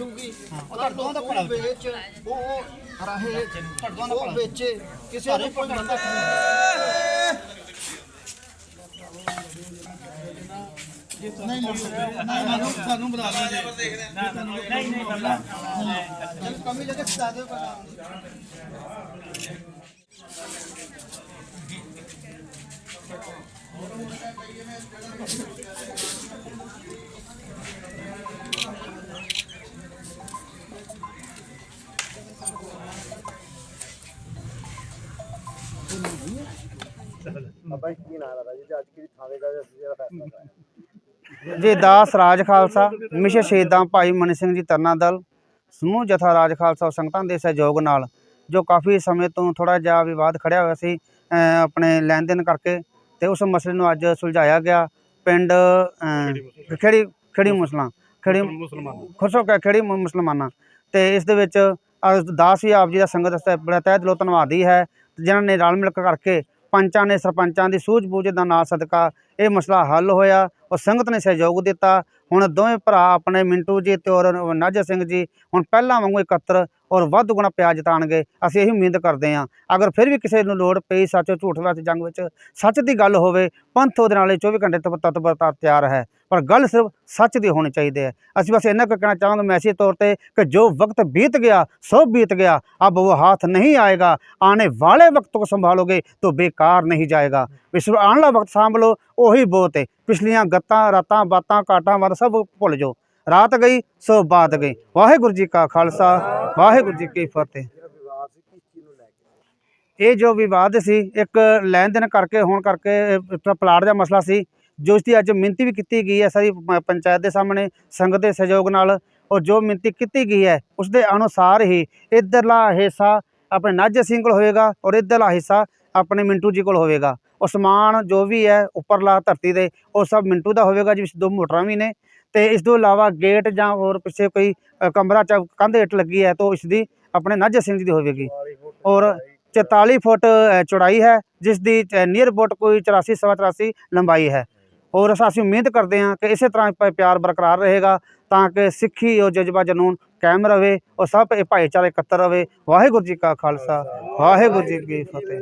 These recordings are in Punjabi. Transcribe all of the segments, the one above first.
ਜੂਗੀ ਦੋਵਾਂ ਦਾ ਭਲਾ ਵਿੱਚ। ਉਹ ਰਹੇ ਉਹ ਵਿੱਚ। ਕਿਸੇ ਨੂੰ ਕੋਈ ਬੰਦਾ ਸਾਨੂੰ ਬਣਾ ਲਓ ਜੀ। ਨਹੀਂ ਨਹੀਂ ਬਾਬਾ ਕਮੀ ਜਗ੍ਹਾ ਸਦਾ ਦਿਓ ਜੀ ਦਾਸ ਰਾਜ ਖਾਲਸਾ ਮਿਸ਼ਨ ਸ਼ਹੀਦਾਂ ਭਾਈ ਮਨੀ ਸਿੰਘ ਜੀ ਤਰਨਾ ਦਲ ਸਮੂਹ ਜਥਾ ਰਾਜ ਖਾਲਸਾ ਸੰਗਤਾਂ ਦੇ ਸਹਿਯੋਗ ਨਾਲ ਜੋ ਕਾਫੀ ਸਮੇਂ ਤੋਂ ਥੋੜਾ ਜਿਹਾ ਵਿਵਾਦ ਖੜਿਆ ਹੋਇਆ ਸੀ ਅ, ਆਪਣੇ ਲੈਣ ਦੇਣ ਕਰਕੇ ਤੇ ਉਸ ਮਸਲੇ ਨੂੰ ਅੱਜ ਸੁਲਝਾਇਆ ਗਿਆ ਪਿੰਡ ਅ, ਖੇੜੀ ਖੇੜੀ ਮੁਸਲਾਂ ਖੇੜੀ ਮੁਸਲਮਾਨ ਖੁਸ਼ੋ ਕਹਿ ਖੇੜੀ ਮੁ- ਮੁਸਲਮਾਨਾਂ ਤੇ ਇਸ ਦੇ ਵਿੱਚ ਅ, ਦਾਸ ਵੀ ਆਪ ਜੀ ਦਾ ਸੰਗਤ ਵਾਸਤੇ ਬੜਾ ਤਹਿ ਦਿਲੋਂ ਧੰਨਵਾਦੀ ਹੈ ਜਿਨ੍ਹਾਂ ਨੇ ਰਲ ਮਿਲ ਕੇ ਕਰਕੇ ਪੰਚਾਂ ਨੇ ਸਰਪੰਚਾਂ ਦੀ ਸੂਝ-ਬੂਝ ਦਾ ਨਾਲ ਸਦਕਾ ਇਹ ਮਸਲਾ ਹੱਲ ਹੋਇਆ ਔਰ ਸੰਗਤ ਨੇ ਸਹਿਯੋਗ ਦਿੱਤਾ। ਹੁਣ ਦੋਵੇਂ ਭਰਾ ਆਪਣੇ ਮਿੰਟੂ ਜੀ ਤੇ ਔਰ ਨਾਜਰ ਸਿੰਘ ਜੀ ਹੁਣ ਪਹਿਲਾਂ ਵਾਂਗੂ ਇਕੱਤਰ ਔਰ ਵੱਧ ਗੁਣਾ ਪਿਆਰ ਜਤਾਣਗੇ ਅਸੀਂ ਇਹੀ ਉਮੀਦ ਕਰਦੇ ਹਾਂ। ਅਗਰ ਫਿਰ ਵੀ ਕਿਸੇ ਨੂੰ ਲੋੜ ਪਈ ਸੱਚ ਝੂਠ ਵਿੱਚ ਜੰਗ ਵਿੱਚ ਸੱਚ ਦੀ ਗੱਲ ਹੋਵੇ, ਪੰਥ ਉਹਦੇ ਨਾਲ 24 ਘੰਟੇ ਤਤਪਰਤਾ ਤਿਆਰ ਹੈ। ਪਰ ਗੱਲ ਸਿਰਫ ਸੱਚ ਦੀ ਹੋਣੀ ਚਾਹੀਦੀ ਹੈ ਅਸੀਂ ਬਸ ਇੰਨਾ ਕੁ ਕਹਿਣਾ ਚਾਹਾਂਗੇ ਮੈਸੇਜ ਤੌਰ ਤੇ ਕਿ ਜੋ ਵਕਤ बीत गया सो बीत गया अब वो हाथ नहीं आएगा आने वाले वक्त को संभालोगे तो बेकार नहीं जाएगा विश्व आने वाला वक्त संभालो ਉਹੀ ਬਹੁਤ ਹੈ ਪਿਛਲੀਆਂ ਗੱਤਾਂ ਰਾਤਾਂ ਬਾਤਾਂ ਕਾਟਾਂ ਵਾਰ ਸਭ ਭੁੱਲ ਜਾਓ ਰਾਤ ਗਈ ਸੋ ਬਾਤ ਗਈ ਵਾਹਿਗੁਰੂ ਜੀ ਕਾ ਖਾਲਸਾ ਵਾਹਿਗੁਰੂ ਜੀ ਕੀ ਫਤਿਹ ਇਹ ਜੋ ਵਿਵਾਦ ਸੀ ਇੱਕ ਲੈਣ ਦੇਣ ਕਰਕੇ ਹੋਣ ਕਰਕੇ ਇਹ ਪ- ਪਲਾਟ ਦਾ ਮਸਲਾ ਸੀ ਜੋ ਇਸ ਦੀ ਅੱਜ ਮਿਹਨਤੀ ਵੀ ਕੀਤੀ ਗਈ ਹੈ ਸਾਰੀ ਪੰਚਾਇਤ ਦੇ ਸਾਹਮਣੇ, ਸੰਗਤ ਦੇ ਸਹਿਯੋਗ ਨਾਲ, ਔਰ ਜੋ ਮਿਹਨਤੀ ਕੀਤੀ ਗਈ ਹੈ ਉਸ ਦੇ ਅਨੁਸਾਰ ਹੀ ਇਧਰਲਾ ਹਿੱਸਾ ਆਪਣੇ ਨਾਜਰ ਸਿੰਘ ਕੋਲ ਹੋਵੇਗਾ, ਔਰ ਇਧਰਲਾ ਹਿੱਸਾ ਆਪਣੇ ਮਿੰਟੂ ਜੀ ਕੋਲ ਹੋਵੇਗਾ। ਉਹ ਸਮਾਨ ਜੋ ਵੀ ਹੈ, ਉੱਪਰਲਾ ਧਰਤੀ ਦੇ, ਉਹ ਸਭ ਮਿੰਟੂ ਦਾ ਹੋਵੇਗਾ, ਜਿਸ ਦੋ ਮੋਟਰਾਂ ਵੀ ਨੇ। ਤੇ ਇਸ ਤੋਂ ਇਲਾਵਾ ਗੇਟ ਜਾਂ ਹੋਰ ਪਿੱਛੇ ਕੋਈ ਕਮਰਾ ਚ ਕੰਧ ਹੇਠ ਲੱਗੀ ਹੈ, ਤਾਂ ਇਸ ਦੀ ਆਪਣੇ ਨਾਜਰ ਸਿੰਘ ਜੀ ਦੀ ਹੋਵੇਗੀ। ਔਰ 44 ਫੁੱਟ ਚੌੜਾਈ ਹੈ, ਜਿਸ ਦੀ ਨੀਅਰ ਅਬਾਊਟ ਕੋਈ 84 ਸਵਾ 84 ਲੰਬਾਈ ਹੈ। ਔਰ ਅਸਾਂ ਅਸੀਂ ਉਮੀਦ ਕਰਦੇ ਹਾਂ ਕਿ ਇਸੇ ਤਰ੍ਹਾਂ ਪਿਆਰ ਬਰਕਰਾਰ ਰਹੇਗਾ ਤਾਂ ਕਿ ਸਿੱਖੀ ਔਰ ਜਜ਼ਬਾ ਜਨੂਨ ਕਾਇਮ ਰਵੇ ਔਰ ਸਭ ਇਹ ਭਾਈਚਾਰਾ ਇਕੱਤਰ ਰਵੇ ਵਾਹਿਗੁਰੂ ਜੀ ਕਾ ਖਾਲਸਾ ਵਾਹਿਗੁਰੂ ਜੀ ਕੀ ਫਤਿਹ।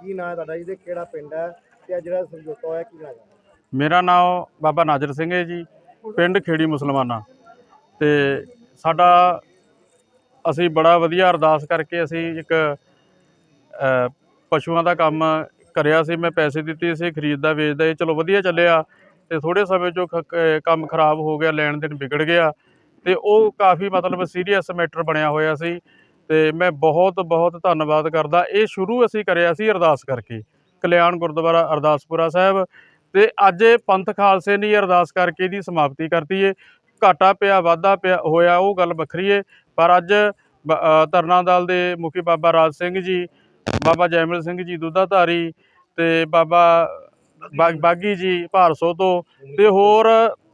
ਕੀ ਨਾਂ ਹੈ ਤੁਹਾਡਾ ਜੀ? ਤੇ ਕਿਹੜਾ ਪਿੰਡ ਹੈ? ਤੇ ਅੱਜ ਜਿਹੜਾ ਸਮਝੌਤਾ ਹੋਇਆ ਕੀ ਨਾਂ ਹੈ? ਮੇਰਾ ਨਾਮ ਬਾਬਾ ਨਾਜਰ ਸਿੰਘ ਹੈ ਜੀ ਪਿੰਡ ਖੇੜੀ ਮੁਸਲਮਾਨਾ। ਤੇ ਸਾਡਾ ਅਸੀਂ ਬੜਾ ਵਧੀਆ ਅਰਦਾਸ ਕਰਕੇ ਅਸੀਂ ਇੱਕ ਪਸ਼ੂਆਂ ਦਾ ਕੰਮ ਕਰਿਆ ਸੀ, ਮੈਂ ਪੈਸੇ ਦਿੱਤੇ ਸੀ, ਖਰੀਦਦਾ, ਵੇਚਦਾ ਇਹ ਚਲੋ ਵਧੀਆ ਚੱਲਿਆ ਤੇ ਥੋੜੇ ਸਮੇਂ ਚੋਂ ਖ- ਕੰਮ ਖਰਾਬ ਹੋ ਗਿਆ, ਲੈਣ ਦੇਣ ਵਿਗੜ ਗਿਆ ਤੇ ਉਹ ਕਾਫੀ ਮਤਲਬ ਸੀਰੀਅਸ ਮੈਟਰ ਬਣਿਆ ਹੋਇਆ ਸੀ ਤੇ ਮੈਂ ਬਹੁਤ ਬਹੁਤ ਧੰਨਵਾਦ ਕਰਦਾ। ਇਹ ਸ਼ੁਰੂ ਅਸੀਂ ਕਰਿਆ ਸੀ ਅਰਦਾਸ ਕਰਕੇ, ਕਲਿਆਣ ਗੁਰਦੁਆਰਾ ਅਰਦਾਸਪੁਰਾ ਸਾਹਿਬ ਤੇ ਅੱਜ ਇਹ ਪੰਥ ਖਾਲਸੇ ਨੇ ਅਰਦਾਸ ਕਰਕੇ ਇਹਦੀ ਸਮਾਪਤੀ ਕਰਤੀ ਏ। ਘਾਟਾ ਪਿਆ, ਵਾਧਾ ਪਿਆ, ਹੋਇਆ, ਉਹ ਗੱਲ ਵੱਖਰੀ ਏ, ਪਰ ਅੱਜ ਬ- ਧਰਨਾ ਦਲ ਦੇ ਮੁਖੀ ਬਾਬਾ ਰਾਜ ਸਿੰਘ ਜੀ ਬਾਬਾ ਜੈਮਲ ਸਿੰਘ ਜੀ ਦੁੱਧਾਧਾਰੀ ਤੇ ਬਾਬਾ ਬਾ- ਬਾਗੀ ਜੀ ਭਾਰਸੋ ਤੋਂ ਤੇ ਹੋਰ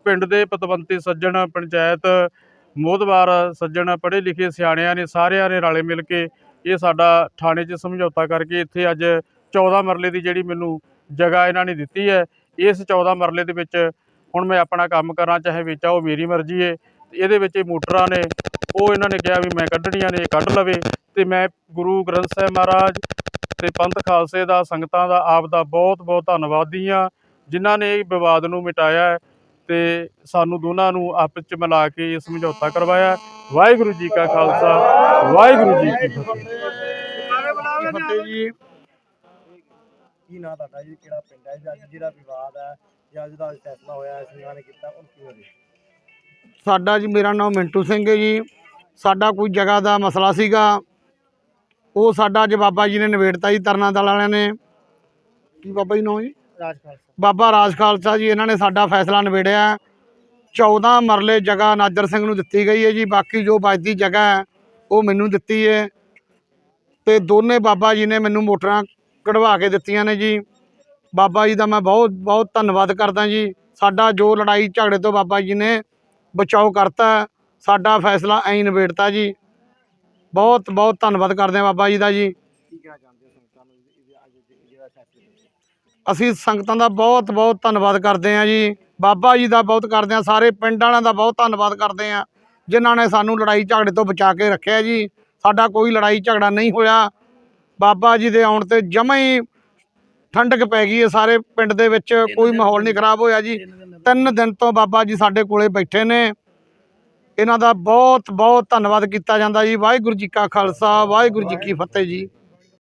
ਪਿੰਡ ਦੇ ਪਤਵੰਤੇ ਸੱਜਣ, ਪੰਚਾਇਤ ਮੋਦਵਾਰ ਸੱਜਣ, ਪੜ੍ਹੇ ਲਿਖੇ ਸਿਆਣਿਆਂ ਨੇ ਸਾਰਿਆਂ ਨੇ ਰਲੇ ਮਿਲ ਕੇ ਇਹ ਸਾਡਾ ਥਾਣੇ 'ਚ ਸਮਝੌਤਾ ਕਰਕੇ ਇੱਥੇ ਅੱਜ 14 ਮਰਲੇ ਦੀ ਜਿਹੜੀ ਮੈਨੂੰ ਜਗ੍ਹਾ ਇਹਨਾਂ ਨੇ ਦਿੱਤੀ ਹੈ, ਇਸ 14 ਮਰਲੇ ਦੇ ਵਿੱਚ ਹੁਣ ਮੈਂ ਆਪਣਾ ਕੰਮ ਕਰਾਂ, ਚਾਹੇ ਵੇਚਾਂ ਉਹ ਮੇਰੀ ਮਰਜ਼ੀ ਹੈ ਇਹਦੇ ਵਿੱਚ ਇਹ ਮੋਟਰਾਂ ਨੇ, ਉਹ ਇਹਨਾਂ ਨੇ ਕਿਹਾ ਵੀ ਮੈਂ ਕੱਢਣੀਆਂ ਨੇ, ਇਹ ਕੱਢ ਲਵੇ। ਅਤੇ ਮੈਂ ਗੁਰੂ ਗ੍ਰੰਥ ਸਾਹਿਬ ਮਹਾਰਾਜ ਅਤੇ ਪੰਥ ਖਾਲਸੇ ਦਾ, ਸੰਗਤਾਂ ਦਾ, ਆਪ ਦਾ ਬਹੁਤ ਬਹੁਤ ਧੰਨਵਾਦੀ ਹਾਂ, ਜਿਨ੍ਹਾਂ ਨੇ ਇਹ ਵਿਵਾਦ ਨੂੰ ਮਿਟਾਇਆ ਹੈ ਤੇ ਸਾਨੂੰ ਦੋਨਾਂ ਨੂੰ ਆਪਸ ਚ ਮਿਲਾ ਕੇ ਇਹ ਸਮਝੌਤਾ ਕਰਵਾਇਆ ਵਾਹਿਗੁਰੂ ਜੀ ਕਾ ਖਾਲਸਾ, ਵਾਹਿਗੁਰੂ ਜੀ ਕੀ ਫਤਿਹ। ਜੀ ਕੀ ਨਾਂ ਤੁਹਾਡਾ ਜੀ? ਕਿਹੜਾ ਪਿੰਡ ਹੈ ਜਿਹੜਾ ਵਿਵਾਦ ਹੈ ਜਾਂ ਅੱਜ ਫੈਸਲਾ ਹੋਇਆ ਸਿੰਘਾਂ ਨੇ ਕੀਤਾ, ਉਹ ਕਿਵੇਂ ਸਾਡਾ ਜੀ ਮੇਰਾ ਨਾਮ ਮਿੰਟੂ ਸਿੰਘ ਹੈ ਜੀ। ਸਾਡਾ ਕੋਈ ਜਗ੍ਹਾ ਦਾ ਮਸਲਾ ਸੀਗਾ। ਉਹ ਸਾਡਾ ਅੱਜ ਬਾਬਾ ਜੀ ਨੇ ਨਿਬੇੜਤਾ ਜੀ ਤਰਨਾ ਦਲ ਵਾਲਿਆਂ ਨੇ। ਕੀ ਬਾਬਾ ਜੀ ਨਾਮ ਜੀ? ਰਾਜ ਖਾਲਸਾ। ਬਾਬਾ ਰਾਜ ਖਾਲਸਾ ਜੀ ਇਹਨਾਂ ਨੇ ਸਾਡਾ ਫੈਸਲਾ ਨਿਬੇੜਿਆ। 14 ਮਰਲੇ ਜਗ੍ਹਾ ਨਾਜਰ ਸਿੰਘ ਨੂੰ ਦਿੱਤੀ ਗਈ ਹੈ ਜੀ। ਬਾਕੀ ਜੋ ਬਚਦੀ ਜਗ੍ਹਾ ਹੈ ਉਹ ਮੈਨੂੰ ਦਿੱਤੀ ਹੈ। ਤੇ ਦੋਨੇ ਬਾਬਾ ਜੀ ਨੇ ਮੈਨੂੰ ਮੋਟਰਾਂ ਕਢਵਾ ਕੇ ਦਿੱਤੀਆਂ ਨੇ ਜੀ। ਬਾਬਾ ਜੀ ਦਾ ਮੈਂ ਬਹੁਤ ਬਹੁਤ ਧੰਨਵਾਦ ਕਰਦਾ ਜੀ। ਸਾਡਾ ਜੋ ਲੜਾਈ ਝਗੜੇ ਤੋਂ ਬਾਬਾ ਜੀ ਨੇ ਬਚਾਓ ਕਰਤਾ। ਸਾਡਾ ਫੈਸਲਾ ਐਂ ਨਿਬੇੜਤਾ ਜੀ। ਬਹੁਤ ਬਹੁਤ ਧੰਨਵਾਦ ਕਰਦੇ ਹਾਂ ਬਾਬਾ ਜੀ ਦਾ ਜੀ? ਅਸੀਂ ਸੰਗਤਾਂ ਦਾ ਬਹੁਤ ਬਹੁਤ ਧੰਨਵਾਦ ਕਰਦੇ ਹਾਂ ਜੀ। ਬਾਬਾ ਜੀ ਦਾ ਬਹੁਤ ਕਰਦੇ ਹਾਂ। ਸਾਰੇ ਪਿੰਡ ਵਾਲਿਆਂ ਦਾ ਬਹੁਤ ਧੰਨਵਾਦ ਕਰਦੇ ਹਾਂ। ਜਿਨ੍ਹਾਂ ਨੇ ਸਾਨੂੰ ਲੜਾਈ ਝਗੜੇ ਤੋਂ ਬਚਾ ਕੇ ਰੱਖਿਆ ਜੀ। ਸਾਡਾ ਕੋਈ ਲੜਾਈ ਝਗੜਾ ਨਹੀਂ ਹੋਇਆ। ਬਾਬਾ ਜੀ ਦੇ ਆਉਣ ਤੇ ਜਮਾਂ ਹੀ ਠੰਡਕ ਪੈ ਗਈ ਹੈ। ਸਾਰੇ ਪਿੰਡ ਦੇ ਵਿੱਚ ਕੋਈ ਮਾਹੌਲ ਨਹੀਂ ਖਰਾਬ ਹੋਇਆ ਜੀ। ਤਿੰਨ ਦਿਨ ਤੋਂ ਬਾਬਾ ਜੀ ਸਾਡੇ ਕੋਲੇ ਬੈਠੇ ਨੇ। ਇਹਨਾਂ ਦਾ ਬਹੁਤ ਬਹੁਤ ਧੰਨਵਾਦ ਕੀਤਾ ਜਾਂਦਾ ਜੀ। ਵਾਹਿਗੁਰੂ ਜੀ ਕਾ ਖਾਲਸਾ, ਵਾਹਿਗੁਰੂ ਜੀ ਕੀ ਫਤਿਹ ਜੀ।